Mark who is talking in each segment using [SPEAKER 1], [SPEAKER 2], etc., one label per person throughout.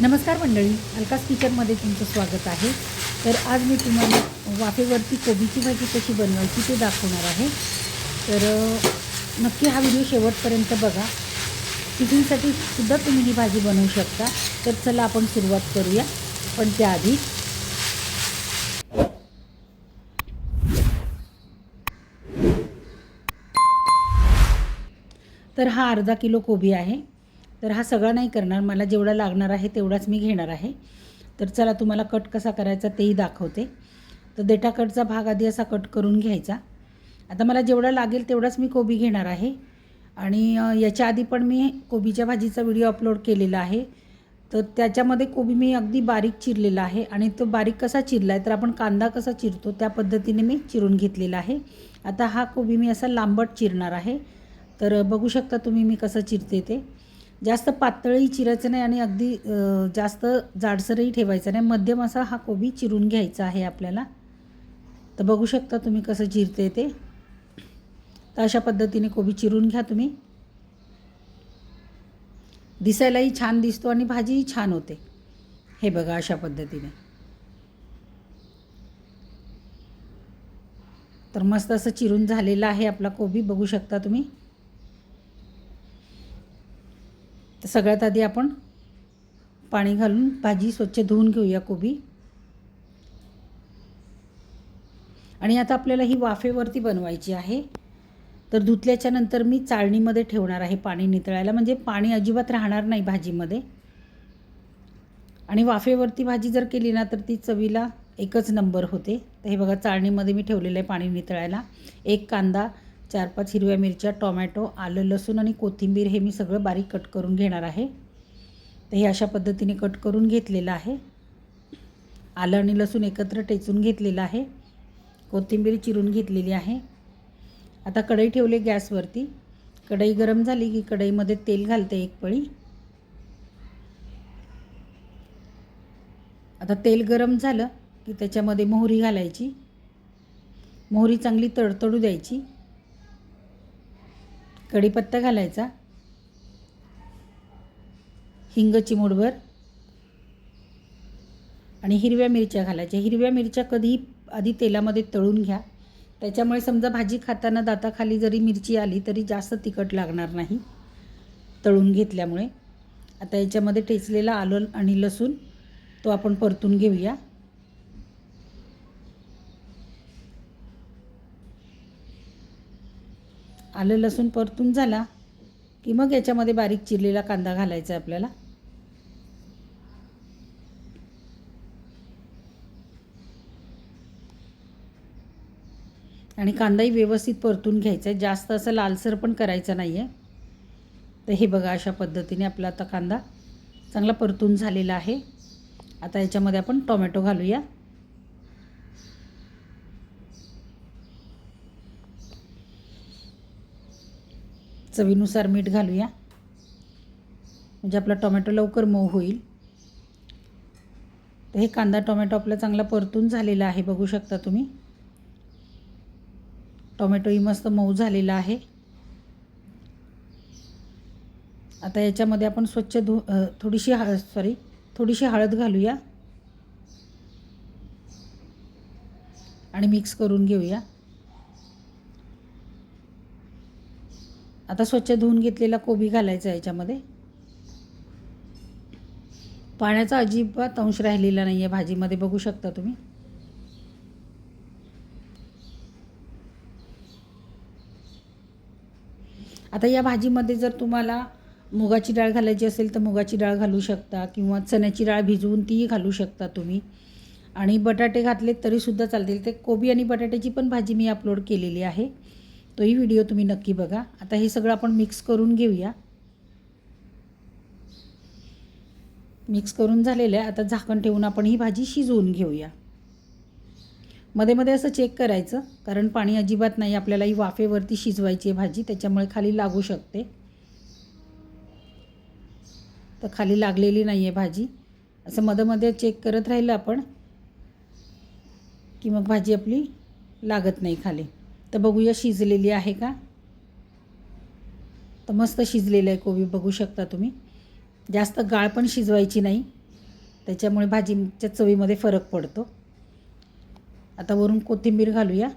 [SPEAKER 1] नमस्कार मंडळी अलकास किचनमध्ये तुमचं स्वागत आहे. तर आज मी तुम्हाला वाफेवरती कोबीची भाजी कशी बनवायची ते दाखवणार आहे. तर नक्की हा व्हिडिओ शेवटपर्यंत बघा. टिफिनसाठी सुद्धा तुम्ही ही भाजी बनवू शकता. तर चला आपण सुरुवात करूया. पण त्याआधी तर हा अर्धा किलो कोबी आहे. तर हा सगळा नाही करणार. मला जेवढा लागणार आहे तेवढाच मी घेणार आहे. तर चला तुम्हाला कट कसा करायचा तेही दाखवते. तर देठाकटचा भाग आधी असा कट करून घ्यायचा. आता मला जेवढा लागेल तेवढाच मी कोबी घेणार आहे. आणि याच्या आधी पण मी कोबीच्या भाजीचा व्हिडिओ अपलोड केलेला आहे. तर त्याच्यामध्ये कोबी मी अगदी बारीक चिरलेला आहे. आणि तो बारीक कसा चिरला आहे तर आपण कांदा कसा चिरतो त्या पद्धतीने मी चिरून घेतलेला आहे. आता हा कोबी मी असा लांबट चिरणार आहे. तर बघू शकता तुम्ही मी कसं चिरते ते. जास्त पातळही चिरायचं नाही आणि अगदी जास्त जाडसरही ठेवायचं नाही. मध्यम असा हा कोबी चिरून घ्यायचा आहे आपल्याला. तर बघू शकता तुम्ही कसं चिरते ते. तर अशा पद्धतीने कोबी चिरून घ्या तुम्ही. दिसायलाही छान दिसतो आणि भाजीही छान होते. हे बघा अशा पद्धतीने. तर मस्त असं चिरून झालेलं आहे आपला कोबी. बघू शकता तुम्ही तर सगळ्यात आधी आपण पाणी घालून भाजी स्वच्छ धुवून घेऊया कोबी. आणि आता आपल्याला ही वाफेवरती बनवायची आहे. तर धुतल्याच्या नंतर मी चाळणीमध्ये ठेवणार आहे पाणी नितळायला. म्हणजे पाणी अजिबात राहणार नाही भाजीमध्ये. आणि वाफेवरती भाजी जर केली ना तर ती चवीला एकच नंबर होते. तर हे बघा चाळणीमध्ये मी ठेवलेलं आहे पाणी नितळायला. एक कांदा चार पाच हिरव्या मिरच्या टोमॅटो आलं लसूण आणि कोथिंबीर हे मी सगळं बारीक कट करून घेणार आहे. तर हे अशा पद्धतीने कट करून घेतलेलं आहे. आलं आणि लसूण एकत्र टेचून घेतलेलं आहे. कोथिंबीर चिरून घेतलेली आहे. आता कढई ठेवली गॅसवरती. कढई गरम झाली की कढईमध्ये तेल घालते एक पळी. आता तेल गरम झालं की त्याच्यामध्ये मोहरी घालायची. मोहरी चांगली तडतडू द्यायची. कढीपत्ता घालायचा. हिंग चिमूडभर आणि हिरव्या मिरच्या घालायच्या. हिरव्या मिरच्या कधी आधी तेलामध्ये तळून घ्या. त्याच्यामुळे समजा भाजी खाताना दाताखाली जरी मिरची आली तरी जास्त तिखट लागणार नाही. तळून घेतल्यामुळे. आता याच्यामध्ये टेचलेला आलं आणि लसूण तो आपण परतून घेऊया. आलं लसूण परतून झाला की मग याच्यामध्ये बारीक चिरलेला कांदा घालायचा आहे आपल्याला. आणि कांदाही व्यवस्थित परतून घ्यायचा आहे. जास्त असं लालसर पण करायचं नाही आहे तर हे बघा अशा पद्धतीने आपला आता कांदा चांगला परतून झालेला आहे. आता याच्यामध्ये आपण टोमॅटो घालूया. चवीनुसार मीठ घालूया. म्हणजे आपला टोमॅटो लवकर मऊ होईल. तर हे कांदा टोमॅटो आपला चांगला परतून झालेला आहे बघू शकता तुम्ही. टोमॅटोही मस्त मऊ झालेला आहे. आता याच्यामध्ये आपण स्वच्छ धु थोडीशी हळद सॉरी थोडीशी हळद घालूया. आणि मिक्स करून घेऊया. आता स्वच्छ धुवून घेतलेला कोबी घालायचा आहे याच्यामध्ये. पाण्याचा अजिबात अंश राहिलेला नाही आहे भाजीमध्ये बघू शकता तुम्ही. आता या भाजीमध्ये जर तुम्हाला मुगाची डाळ घालायची असेल तर मुगाची डाळ घालू शकता किंवा चण्याची डाळ भिजवून तीही घालू शकता तुम्ही. आणि बटाटे घातले तरीसुद्धा चालतील. ते कोबी आणि बटाट्याची पण भाजी मी अपलोड केलेली आहे. तोही व्हिडिओ तुम्ही नक्की बघा. आता हे सगळं आपण मिक्स करून घेऊया. मिक्स करून झालेलं आहे आता झाकण ठेवून आपण ही भाजी शिजवून घेऊया. मध्ये मध्ये असं चेक करायचं कारण पाणी अजिबात नाही आपल्याला ही वाफेवरती शिजवायची आहे भाजी त्याच्यामुळे खाली लागू शकते. तर खाली लागलेली नाही आहे भाजी. असं मध्ये मध्ये चेक करत राहिलं आपण की मग भाजी आपली लागत नाही खाली. तर बघूया शिजलेली आहे का? तर मस्त शिजलेलं आहे कोबी बघू शकता तुम्ही. जास्त गाळ पण शिजवायची नाही. त्याच्यामुळे भाजीच्या चवीमध्ये फरक पडतो. आता वरून कोथिंबीर घालूया.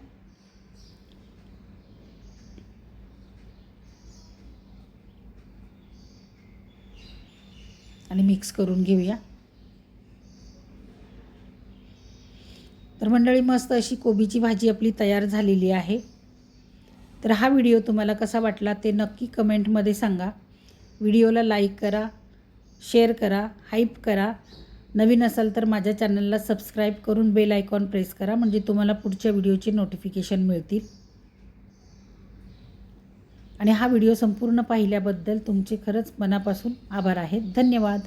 [SPEAKER 1] आणि मिक्स करून घेऊया. तर मंडळी मस्त अशी कोबीची भाजी आपली तयार झालेली आहे. तर हा व्हिडिओ तुम्हाला कसा वाटला ते नक्की कमेंटमध्ये सांगा. व्हिडिओला लाईक करा शेअर करा हाईप करा. नवीन असाल तर माझ्या चॅनलला सबस्क्राईब करून बेल आयकॉन प्रेस करा म्हणजे तुम्हाला पुढच्या व्हिडिओचे नोटिफिकेशन मिळतील. आणि हा व्हिडिओ संपूर्ण पाहिल्याबद्दल तुमचे खरंच मनापासून आभार आहेत धन्यवाद.